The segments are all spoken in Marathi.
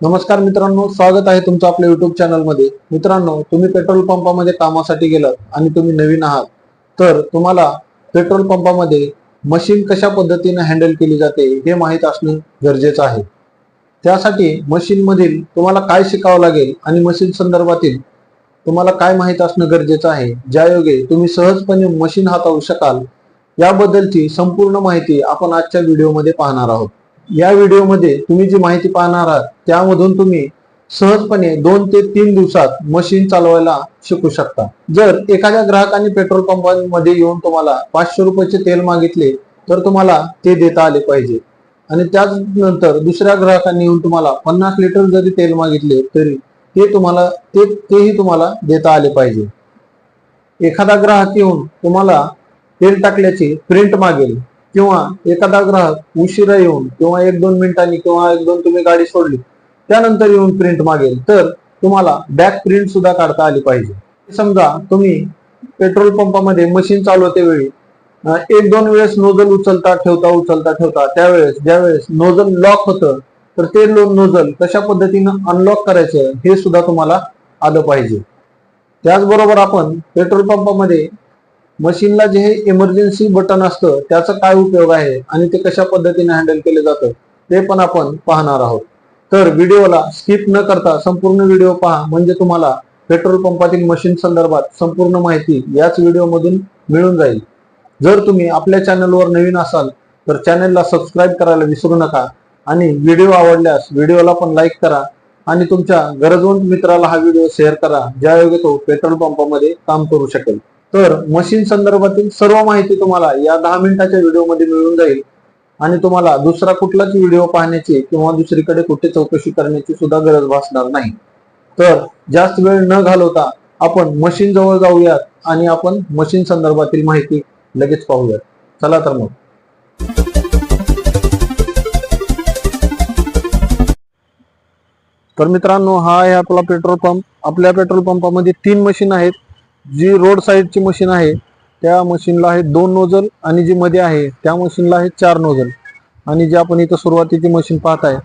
नमस्कार मित्रांनो स्वागत आहे तुमचं आपल्या युट्यूब चॅनलमध्ये मित्रांनो तुम्ही पेट्रोल पंपामध्ये कामासाठी गेलात आणि तुम्ही नवीन आहात तर तुम्हाला पेट्रोल पंपामध्ये मशीन कशा पद्धतीने हँडल केली जाते हे माहीत असणं गरजेचं आहे. त्यासाठी मशीन मधील तुम्हाला काय शिकावं लागेल आणि मशीन संदर्भातील तुम्हाला काय माहीत असणं गरजेचं आहे ज्यायोगे तुम्ही सहजपणे मशीन हाताळू शकाल याबद्दलची संपूर्ण माहिती आपण आजच्या व्हिडिओमध्ये पाहणार आहोत. या व्हिडिओमध्ये तुम्ही जी माहिती पाहणार आहात त्यामधून तुम्ही सहजपणे दोन ते तीन दिवसात मशीन चालवायला शिकू शकता. जर एखाद्या ग्राहकाने पेट्रोल पंपामध्ये येऊन तुम्हाला पाचशे रुपयाचे तेल मागितले तर तुम्हाला ते देता आले पाहिजे. आणि त्यानंतर दुसऱ्या ग्राहकांनी येऊन तुम्हाला पन्नास लिटर जरी तेल मागितले तरी ते तुम्हाला ते तेही तुम्हाला देता आले पाहिजे. एखादा ग्राहक येऊन तुम्हाला तेल टाकल्याची प्रिंट मागेल. किंवा एखादा ग्राहक उशिरा येऊन किंवा एक दोन मिनिटांनी किंवा एक दोन तुम्ही गाडी सोडली त्यानंतर येऊन प्रिंट मागेल तर तुम्हाला बॅक प्रिंट सुद्धा काढता आली पाहिजे. समजा तुम्ही पेट्रोल पंपामध्ये मशीन चालवते वेळी एक दोन वेळेस नोजल उचलता ठेवता उचलता ठेवता त्यावेळेस ज्यावेळेस नोजल लॉक होतं तर ते नोजल कशा पद्धतीनं अनलॉक करायचं हे सुद्धा तुम्हाला आलं पाहिजे. त्याचबरोबर आपण पेट्रोल पंपामध्ये मशीनला जे हे इमर्जन्सी बटन असतं त्याचा काय उपयोग आहे आणि ते कशा पद्धतीने हँडल केलं जातं ते पण आपण पाहणार आहोत. तर व्हिडिओला स्किप न करता संपूर्ण व्हिडिओ पहा. म्हणजे तुम्हाला पेट्रोल पंपातील मशीन संदर्भात संपूर्ण माहिती याच व्हिडिओमधून मिळून जाईल. जर तुम्ही आपल्या चॅनलवर नवीन असाल तर चॅनलला सबस्क्राईब करायला विसरू नका आणि व्हिडिओ आवडल्यास व्हिडिओला पण लाईक करा आणि तुमच्या गरजवंत मित्राला हा व्हिडिओ शेअर करा ज्यायोगे तो पेट्रोल पंपामध्ये काम करू शकेल. तर मशीन संदर्भातील सर्व माहिती तुम्हाला या दहा मिनिटाच्या व्हिडिओमध्ये मिळून जाईल. आणि तुम्हाला दुसरा कुठलाच व्हिडिओ पाहण्याची किंवा दुसरीकडे कुठे चौकशी करण्याची सुद्धा गरज भासणार नाही. तर जास्त वेळ न घालवता आपण मशीन जवळ जाऊयात आणि आपण मशीन संदर्भातील माहिती लगेच पाहूयात. चला तर मग. तर मित्रांनो हा आहे आपला पेट्रोल पंप. आपल्या पेट्रोल पंपामध्ये तीन मशीन आहेत. जी रोड साईडची मशीन आहे त्या मशीनला आहे दोन नोजल आणि जी मध्ये आहे त्या मशीनला आहे चार नोजल. आणि जी आपण इथं सुरुवातीची मशीन पाहत आहे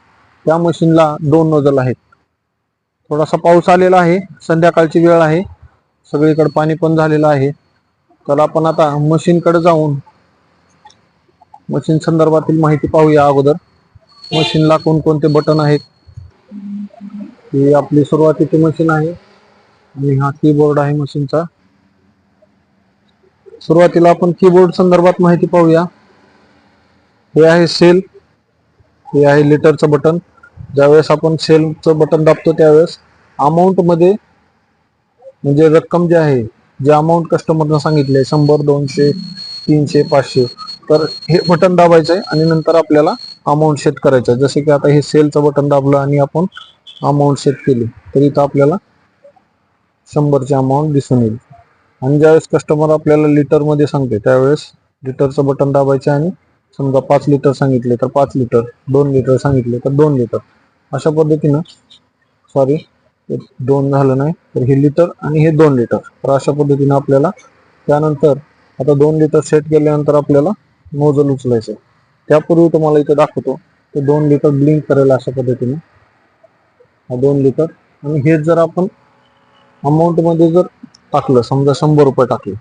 त्या मशीनला दोन नोजल आहेत. थोडासा पाऊस आलेला आहे संध्याकाळची वेळ आहे सगळीकडे पाणी पण झालेलं आहे. तर आपण आता मशीनकडे जाऊन मशीन संदर्भातील माहिती पाहूया अगोदर. मशीनला कोणकोणते बटन आहेत? ही आपली सुरुवातीची मशीन आहे. आणि हा कीबोर्ड आहे मशीनचा. सुरुवातीला आपण कीबोर्ड संदर्भात माहिती पाहूया. हे आहे सेल हे आहे लिटरचं बटन ज्यावेळेस आपण सेलचं बटन दाबतो त्यावेळेस अमाऊंटमध्ये म्हणजे रक्कम जी आहे जे अमाऊंट कस्टमरनं सांगितले शंभर दोनशे तीनशे पाचशे तर हे बटन दाबायचं आहे आणि नंतर आपल्याला अमाऊंट सेट करायचं आहे. जसे की आता हे सेलचं बटन दाबलं आणि आपण अमाऊंट सेट केली तर इथं आपल्याला शंभरची अमाऊंट दिसून येईल. आणि ज्यावेळेस कस्टमर आपल्याला लिटरमध्ये सांगते त्यावेळेस लिटरचं बटन दाबायचं आणि समजा पाच लिटर सांगितले तर पाच लिटर दोन लिटर सांगितले तर दोन लिटर अशा पद्धतीनं सॉरी दोन झालं नाही तर हे लिटर आणि हे दोन लिटर तर अशा पद्धतीनं आपल्याला त्यानंतर आता दोन लिटर सेट केल्यानंतर आपल्याला नोजल उचलायचं आहे. त्यापूर्वी तुम्हाला इथं दाखवतो ते दोन लिटर ब्लिंक करेल अशा पद्धतीने. हा दोन लिटर आणि हे जर आपण अमाऊंटमध्ये जर टाकलं समजा शंभर रुपये टाकले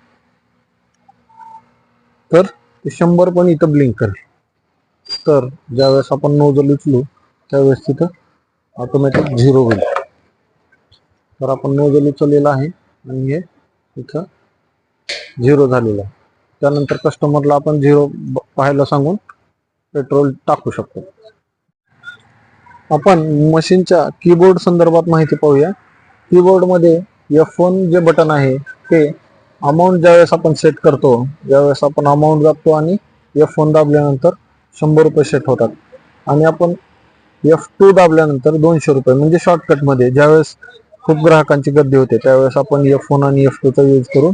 तर ते शंभर पण इथं ब्लिंक करेल. तर ज्यावेळेस आपण नोजल उचलू त्यावेळेस तिथं ऑटोमॅटिक झिरो होईल. तर आपण नोजल उचललेला आहे आणि हे इथं झिरो झालेलं आहे. त्यानंतर कस्टमरला आपण झिरो पाहायला सांगून पेट्रोल टाकू शकतो. आपण मशीनच्या कीबोर्ड संदर्भात माहिती पाहूया. कीबोर्ड एफ वन जे बटन आहे ते अमाऊंट ज्यावेळेस आपण सेट करतो ज्यावेळेस आपण अमाऊंट दाबतो आणि एफ वन दाबल्यानंतर शंभर रुपये सेट होतात. आणि आपण एफ टू दाबल्यानंतर दोनशे रुपये म्हणजे शॉर्टकटमध्ये ज्यावेळेस खूप ग्राहकांची गर्दी होते त्यावेळेस आपण एफ वन आणि एफ चा यूज करून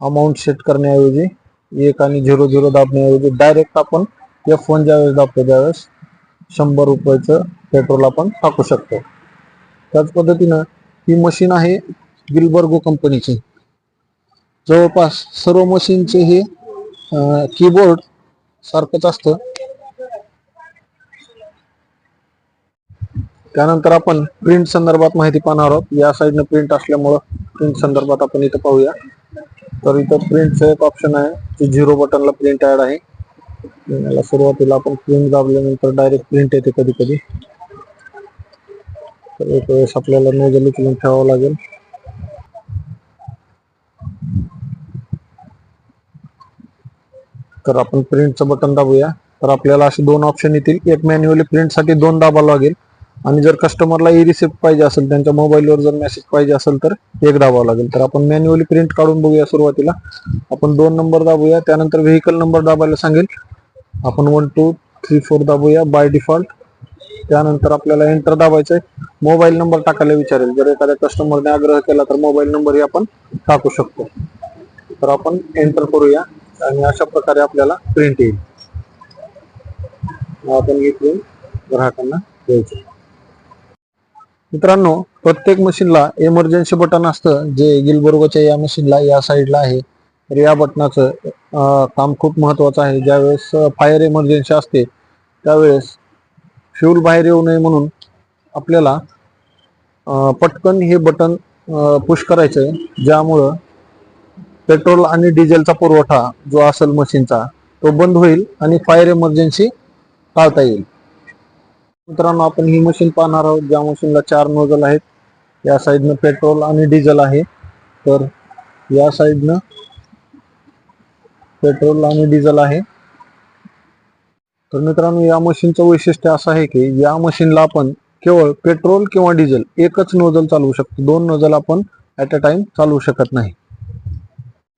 अमाऊंट सेट करण्याऐवजी एक आणि झिरो झिरो दाबण्याऐवजी डायरेक्ट आपण एफ वन ज्यावेळेस दाबतो त्यावेळेस शंभर रुपयाचं पेट्रोल आपण टाकू शकतो. त्याच पद्धतीनं ही मशीन आहे गिलबर्गो कंपनीची. जवळपास सर्व मशीनचे हे कीबोर्ड सारखंच असतं. त्यानंतर आपण प्रिंट संदर्भात माहिती पाहणार आहोत. या साईडनं प्रिंट असल्यामुळं प्रिंट संदर्भात आपण इथं पाहूया. तर इथं प्रिंटचं एक ऑप्शन आहे ते झिरो बटनला प्रिंट ऍड आहे. याला सुरुवातीला आपण प्रिंट दाबल्यानंतर डायरेक्ट प्रिंट येते कधी कधी. एक वेळेस आपल्याला नोजल उचलून ठेवावं लागेल. तर आपण प्रिंटचं बटन दाबूया. तर आपल्याला असे दोन ऑप्शन येतील. एक मॅन्युअली प्रिंटसाठी दोन दाबावं लागेल. आणि जर कस्टमरला ई रिसिप्ट पाहिजे असेल त्यांच्या मोबाईलवर जर मेसेज पाहिजे असेल तर एक दाबावं लागेल. तर आपण मॅन्युअली प्रिंट काढून बघूया सुरुवातीला. आपण दोन नंबर दाबूया. त्यानंतर व्हेकल नंबर दाबायला सांगेल. आपण वन टू थ्री फोर दाबूया. बाय डिफॉल्ट त्यानंतर आपल्याला एंटर दाबायचं आहे मोबाईल नंबर टाकायला विचारेल. जर एखाद्या कस्टमरने आग्रह केला तर मोबाईल नंबरही आपण टाकू शकतो. तर आपण एंटर करूया आणि अशा प्रकारे आपल्याला प्रिंट येईल. आपण ही प्रिंट ग्राहकांना द्यायची. मित्रांनो प्रत्येक मशीनला इमर्जन्सी बटन असतं. जे गिलबर्गोच्या या मशीनला या साईडला आहे. तर या बटनाचं काम खूप महत्वाचं आहे. ज्यावेळेस फायर इमर्जन्सी असते त्यावेळेस फ्यूल बाहेर येऊ नये म्हणून आपल्याला पटकन हे बटन पुश करायचं आहे ज्यामुळं पेट्रोल आणि डिझेलचा पुरवठा जो असेल मशीनचा तो बंद होईल आणि फायर इमर्जन्सी टाळता येईल. मित्रांनो आपण ही मशीन पाहणार आहोत. ज्या मशीनला चार नोजल आहेत या साईडनं पेट्रोल आणि डिझेल आहे. तर या साईडनं पेट्रोल आणि डिझेल आहे. तर मित्रांनो या मशीनचं वैशिष्ट्य असं आहे की या मशीनला आपण केवळ पेट्रोल किंवा डिझेल एकच नोजल चालवू शकतो. दोन नोजल आपण ॲट अ टाइम चालवू शकत नाही.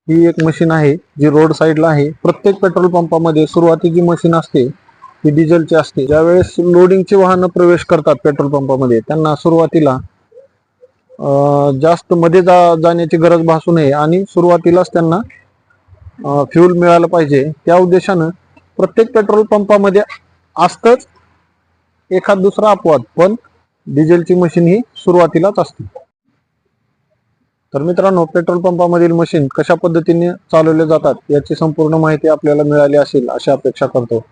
ही एक मशीन आहे जी रोड साईडला आहे. प्रत्येक पेट्रोल पंपामध्ये सुरुवातीची मशीन असते ती डिझेलची असते. ज्यावेळेस लोडिंगची वाहनं प्रवेश करतात पेट्रोल पंपामध्ये त्यांना सुरुवातीला जास्त मध्ये जा जाण्याची गरज भासू नये आणि सुरुवातीलाच त्यांना फ्यूल मिळालं पाहिजे. त्या उद्देशानं प्रत्येक पेट्रोल पंपामध्ये असतंच एखाद दुसरा अपवाद पण डिझेलची मशीन ही सुरुवातीलाच असते. तर मित्रांनो पेट्रोल पंपामधील मशीन कशा पद्धतीने चालवले जातात याची संपूर्ण माहिती आपल्याला मिळाली असेल अशी अपेक्षा करतो.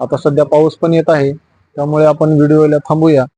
आता सध्या पाऊस पण येत आहे त्यामुळे आपण व्हिडिओला थांबूया.